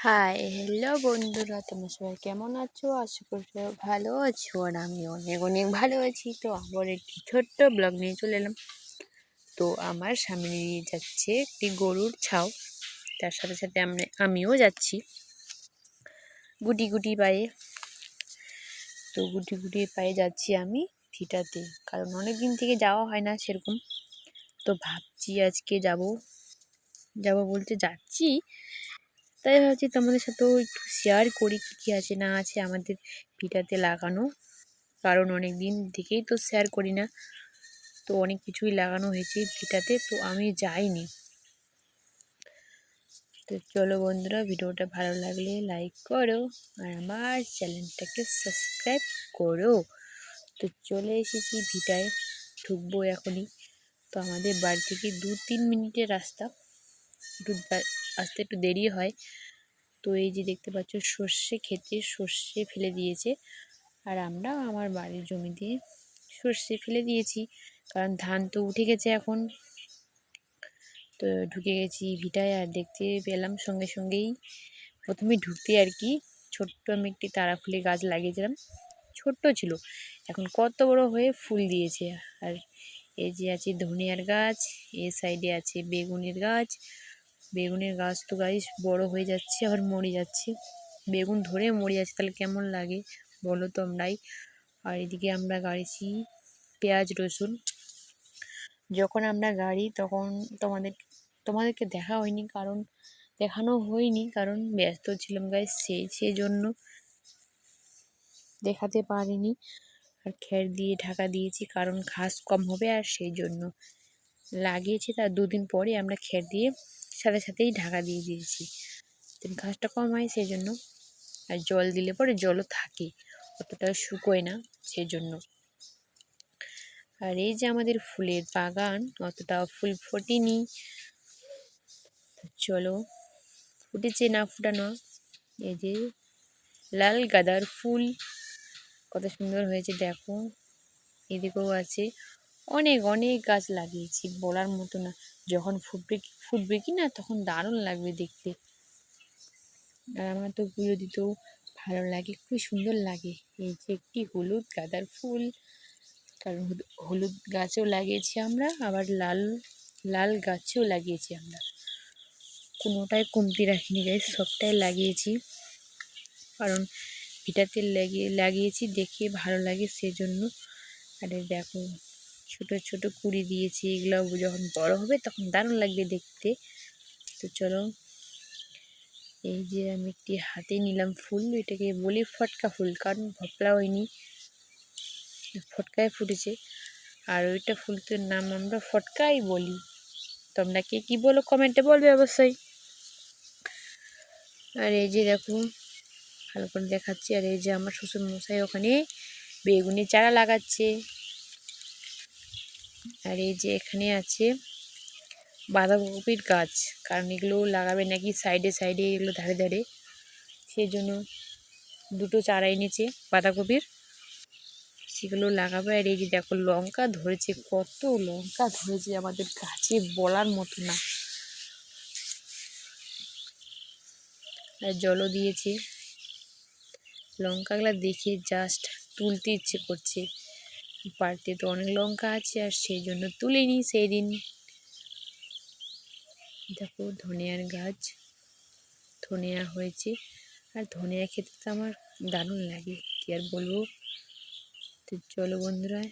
High, hello বন্ধুরা, তোমরা সবাই কেমন আছো? আশা করি সবাই ভালো আছো আর আমি অনেক অনেক ভালো আছি। তো আবার একটি ছোট্ট ব্লগ নিয়ে চলে এলাম। তো আমার সামনে দিয়ে যাচ্ছে একটি গরুর ছাও তার সাথে সাথে আমরা আমিও যাচ্ছি গুটি গুটি পায়ে। তো গুটি গুটি পায়ে যাচ্ছি আমি ফিটাতে কারণ অনেক দিন থেকে যাওয়া হয় না সেরকম। তো ভাবছি আজকে যাব। যাব বলতে যাচ্ছি তাই ভাবছি তোমাদের সাথেও একটু শেয়ার করি কী কী আছে না আছে আমাদের পিঠাতে লাগানো। কারণ অনেক দিন থেকেই তো শেয়ার করি না। তো অনেক কিছুই লাগানো হয়েছে পিঠাতে তো আমি যাইনি। তো চলো বন্ধুরা, ভিডিওটা ভালো লাগলে লাইক করো আর আমার চ্যানেলটাকে সাবস্ক্রাইব করো। তো চলে এসেছি ভিটায়, ঢুকবো এখনই। তো আমাদের বাড়ি থেকে দু তিন মিনিটের রাস্তা। একটু আসতে একটু দেরি হয়। তো এই যে দেখতে পাচ্ছ সর্ষে খেতে সর্ষে ফেলে দিয়েছে। আর আমরা আমার বাড়ির জমিতে সর্ষে ফেলে দিয়েছি। কারণ ধান তো উঠে গেছে এখন। তো ঢুকে গেছি ভিটায় আর দেখতে পেলাম সঙ্গে সঙ্গেই প্রথমে ঢুকতে আর কি ছোট্ট আমি একটি তারা ফুলে গাছ লাগিয়েছিলাম। ছোট্ট ছিল। এখন কত বড় হয়ে ফুল দিয়েছে। আর এই যে আছে ধনিয়ার গাছ, এ সাইডে আছে বেগুনের গাছ বেগুনের গাছ তো গাছ বড় হয়ে যাচ্ছে, আবার মরে যাচ্ছে। বেগুন ধরে মরে যাচ্ছে, তাহলে কেমন লাগে বলো তোমরাই? আর এদিকে আমরা গাড়িছি পেঁয়াজ, রসুন। যখন আমরা গাড়ি, তখন তোমাদের, তোমাদেরকে দেখা হয়নি, কারণ দেখানো হয়নি, কারণ ব্যস্ত ছিলাম গাছ সেই সেই জন্য দেখাতে পারিনি। আর খের দিয়ে ঢাকা দিয়েছি, কারণ ঘাস কম হবে আর সেই জন্য লাগিয়েছি তার দুদিন পরে আমরা খের দিয়ে সাথে সাথেই ঢাকা দিয়ে দিয়েছি। ঘাসটা কম হয় সেই জন্য আর জল দিলে পরে জলও থাকে, অতটা শুকোয় না সেই জন্য আর এই যে আমাদের ফুলের বাগান অতটা ফুল ফোটেনি। চলো, ফুটেছে না ফুটানো? এই যে লাল গাদার ফুল, কত সুন্দর হয়েছে দেখো। এদিকেও আছে। অনেক অনেক গাছ লাগিয়েছি, বলার মতো না। যখন ফুটবে ফুটবে কি না তখন দারুণ লাগবে দেখতে। আর আমার তো পুজো দিতেও ভালো লাগে, খুবই সুন্দর লাগে। এই যে একটি হলুদ গাঁদার ফুল, কারণ হলুদ গাছও লাগিয়েছি আমরা, আবার লাল লাল গাছেও লাগিয়েছি আমরা। কোনোটাই কমতি রাখিনি গাছ সবটাই লাগিয়েছি। কারণ ভিটাতে লাগিয়ে, লাগিয়েছি দেখে ভালো লাগে সেজন্য। আরে দেখো। ছোট ছোট কুড়ি দিয়েছি এগুলো যখন বড় হবে তখন দারুণ লাগবে দেখতে। তো চলো, এই যে আমি একটি হাতে নিলাম ফুল, এটাকে বলি ফটকা ফুল, কারণ ভপলা হয়নি, ফটকায় ফুটেছে। আর ওইটা ফুল ফুলটার নাম আমরা ফটকাই বলি। তোমরা কে কী বলো কমেন্টে বলবে অবশ্যই। আর এই যে দেখো, ভালো করে দেখাচ্ছি। আর এই যে আমার শ্বশুর মশাই ওখানে বেগুনি চারা লাগাচ্ছে। আর এই যে এখানে আছে বাঁধাকপির গাছ। কারণ এগুলো লাগাবে নাকি সাইডে সাইডে এগুলো ধারে ধারে। সেই জন্য দুটো চারা এনেছে বাঁধাকপির। সেগুলো লাগাবে। আর এই যে দেখো লঙ্কা ধরেছে, কত লঙ্কা ধরেছে আমাদের গাছে বলার মতো না। আর জলও দিয়েছে। লঙ্কাগুলো দেখে জাস্ট তুলতে ইচ্ছে করছে। বাড়িতে তো অনেক লঙ্কা আছে, আর সেই জন্য তুলিনি সেই দিন দেখো ধনিয়ার গাছ, ধনিয়া হয়েছে। আর ধনিয়া খেতে তো আমার দারুণ লাগে, কি আর বলব? তো চলো বন্ধুরা।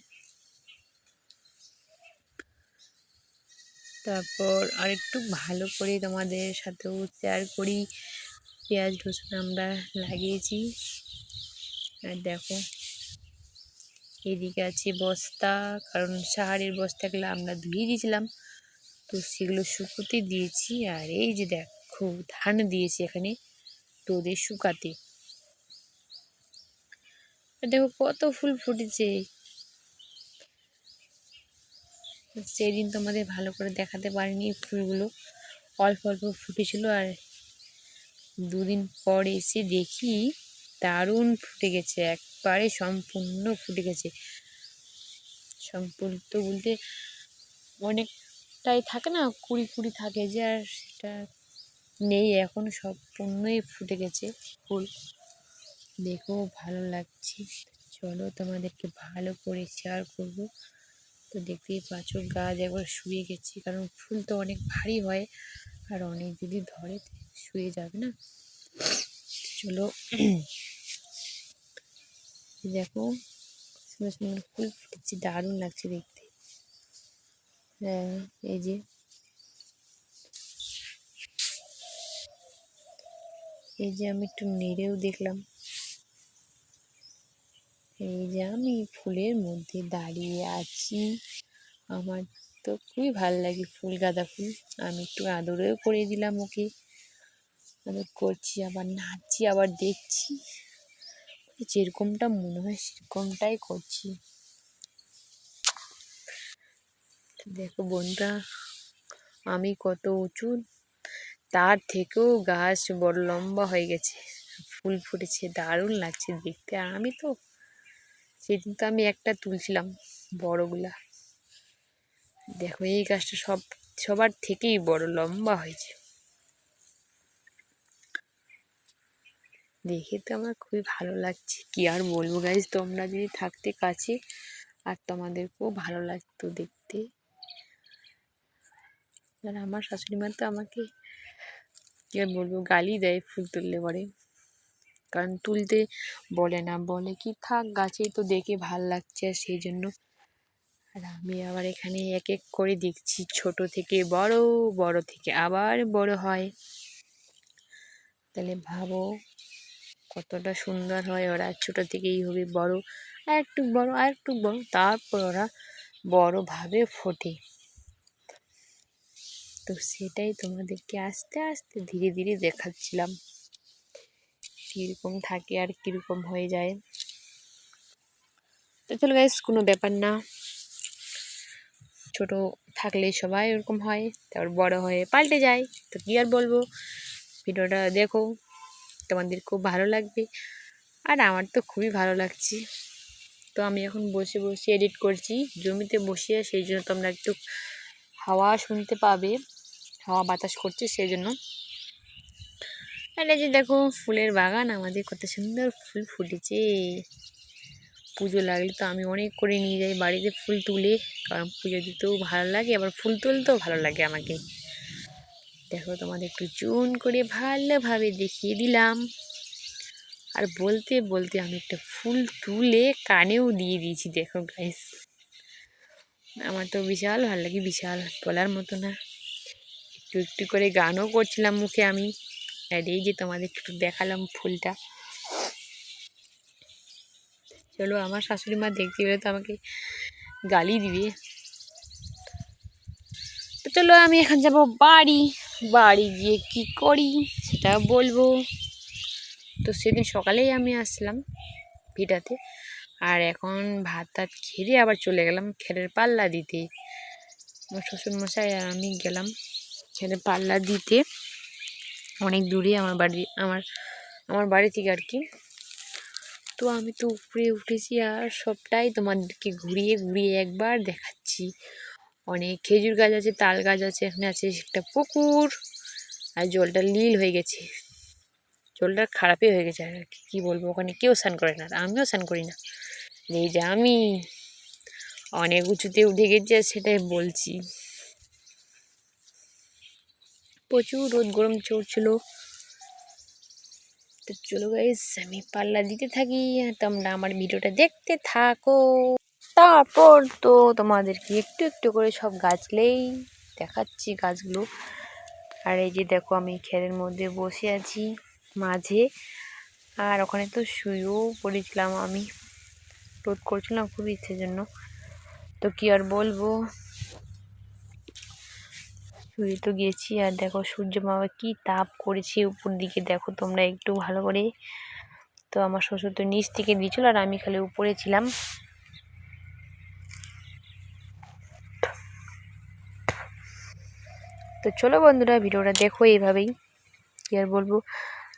তারপর আর একটু ভালো করে তোমাদের সাথেও শেয়ার করি। পেঁয়াজ, রসুন আমরা লাগিয়েছি। আর দেখো এদিকে আছে বস্তা, কারণ সাহারের বস্তাগুলো আমরা ধুয়ে দিয়েছিলাম। তো সেগুলো শুকোতে দিয়েছি, আর এই যে দেখো, ধান দিয়েছি এখানে তোদের শুকাতে। দেখো কত ফুল ফুটেছে। সেদিন তোমাদের ভালো করে দেখাতে পারিনি ফুলগুলো। অল্প অল্প ফুটেছিল, আর দুদিন পর এসে দেখি দারুণ ফুটে গেছে একবারে সম্পূর্ণ ফুটে গেছে। সম্পূর্ণ বলতে অনেকটাই থাকে না, কুড়ি কুড়ি থাকে যে, আর সেটা নেই, এখন সম্পূর্ণই ফুটে গেছে ফুল। দেখেও ভালো লাগছে। চলো তোমাদেরকে ভালো করে শেয়ার করব। তো দেখতেই পাচ্ছ, গাছ একবার শুয়ে গেছে, কারণ ফুল তো অনেক ভারী হয়, আর অনেক যদি ধরে, শুয়ে যাবে না। চলো দেখো, সুন্দর সুন্দর ফুল ফুটেছে দারুণ লাগছে দেখতে। হ্যাঁ এই যে। এই যে আমি একটু নেড়েও দেখলাম। এই যে আমি ফুলের মধ্যে দাঁড়িয়ে আছি। আমার তো খুবই ভালো লাগে ফুল, গাঁদা ফুল। আমি একটু আদরেও করে দিলাম ওকে। আদর করছি, আবার নাচছি, আবার দেখছি। যেরকমটা মনে হয় সেরকমটাই করছি। দেখো বোনটা আমি কত উঁচু তার থেকেও গাছ বড় লম্বা হয়ে গেছে। ফুল ফুটেছে, দারুণ লাগছে দেখতে। আর আমি তো সেদিন তো আমি একটা তুলছিলাম বড়গুলা। দেখো এই গাছটা সব, সবার থেকেই বড়, লম্বা হয়েছে। দেখে তো আমার খুবই ভালো লাগছে। কি আর বলব গাইজ তোমরা যদি থাকতে কাছে, আর তোমাদেরকেও ভালো লাগতো দেখতে। আর আমার শাশুড়ি মা তো আমাকে, কি আর বলব, গালি দেয় ফুল তুললে পরে। কারণ তুলতে বলে না, বলে কি থাক, গাছেই তো দেখে ভালো লাগছে আর সেই জন্য। আর আমি আবার এখানে এক এক করে দেখছি, ছোট থেকে বড় বড় থেকে আবার বড় হয়। তাহলে ভাবো কতটা সুন্দর হয় ওরা। ছোট থেকেই হবে বড়। আর একটু বড়, আর একটু বড়, তারপর ওরা বড়োভাবে ফোটে। তো সেটাই তোমাদেরকে আস্তে আস্তে ধীরে ধীরে দেখাচ্ছিলাম। কীরকম থাকে আর কীরকম হয়ে যায়। তো চলো গাইস কোনো ব্যাপার না। ছোট থাকলে সবাই ওরকম হয়, তারপর বড় হয়ে পাল্টে যায়। তো কী আর বলব? ভিডিওটা দেখো। তোমাদের খুব ভালো লাগবে। আর আমার তো খুবই ভালো লাগছে। তো আমি এখন বসে বসে এডিট করছি। জমিতে বসে সেই জন্য তোমরা একটু হাওয়া শুনতে পাবে। হাওয়া বাতাস করছে সেই জন্য। আর এই যে দেখো, ফুলের বাগান আমাদের কত সুন্দর ফুল ফুটেছে। পুজো লাগলে তো আমি অনেক করে নিয়ে যাই বাড়িতে ফুল তুলে। কারণ পুজো দিতেও ভালো লাগে, আবার ফুল তুলতেও ভালো লাগে আমাকে। দেখো, তোমাদের একটু চুন করে ভালোভাবে দেখিয়ে দিলাম। আর বলতে বলতে আমি একটা ফুল তুলে কানেও দিয়ে দিয়েছি, দেখো গাইস আমার তো বিশাল ভালো লাগে, বিশাল বলার মতো না। একটু একটু করে গানও করছিলাম মুখে আমি। আর এই যে তোমাদের একটু দেখালাম ফুলটা। চলো, আমার শাশুড়ি মা দেখতে পেলে তো আমাকে গালি দিবে। তো চলো, আমি এখন যাব বাড়ি। বাড়ি গিয়ে কি করি সেটা বলব। তো সেদিন সকালেই আমি আসলাম ভিটাতে, আর এখন ভাত টাত খেয়ে আবার চলে গেলাম খেরের পাল্লা দিতে। আমার শ্বশুরমশাই আর আমি গেলাম খেরের পাল্লা দিতে। অনেক দূরে আমার বাড়ি, আমার আমার বাড়ি থেকে আর কি। তো আমি তো উপরে উঠেছি আর সবটাই তোমাদেরকে ঘুরিয়ে ঘুরিয়ে একবার দেখাচ্ছি। অনেক খেজুর গাছ আছে, তাল গাছ আছে, এখানে আছে একটা পুকুর আর জলটা নীল হয়ে গেছে। জলটা খারাপই হয়ে গেছে আর কি বলব? ওখানে কেউ স্নান করে না আমিও স্নান করি না। এই যে আমি অনেক উঁচুতে উঠে গেছি আর সেটাই বলছি। প্রচুর রোদ, গরম চড়ছিল তো চলো গাইস আমি পাল্লা দিতে থাকি তোমরা আমার ভিডিওটা দেখতে থাকো। তারপর তো তোমাদেরকে একটু একটু করে সব গাছলেই দেখাচ্ছি গাছগুলো। আর এই যে দেখো আমি খেরের মধ্যে বসে আছি মাঝে। আর ওখানে তো শুয়েও পড়েছিলাম আমি। রোদ করছিলাম খুব ইচ্ছের জন্য। তো কি আর বলব? শুয়ে তো গেছি। আর দেখো সূর্য বাবা কি তাপ করেছে উপর দিকে। দেখো তোমরা একটু ভালো করে। তো আমার শ্বশুর তো নিচ থেকে দিয়েছিল আর আমি খালি উপরে ছিলাম। তো চলো বন্ধুরা, ভিডিওটা দেখো এইভাবেই কী আর বলব।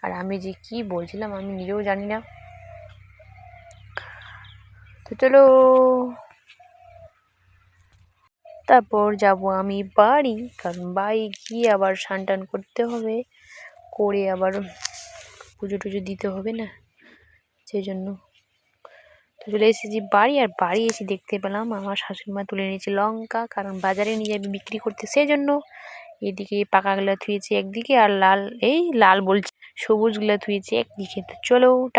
আর আমি যে কি বলছিলাম আমি নিজেও জানি না। তো চলো, তারপর যাব আমি বাড়ি, কারণ বাড়ি গিয়ে আবার স্নান টান করতে হবে, করে আবার পুজো টুজো দিতে হবে না, সেই জন্য। তো চলে এসেছি বাড়ি, আর বাড়ি এসে দেখতে পেলাম আমার শাশুড়ি মা তুলে নিয়েছে লঙ্কা, কারণ বাজারে নিয়ে যাবে বিক্রি করতে, সেই জন্য এদিকে পাকাগুলা থুয়েছে একদিকে আর লাল এই লাল বলছি সবুজগুলা থুয়েছে একদিকে। চলো টা--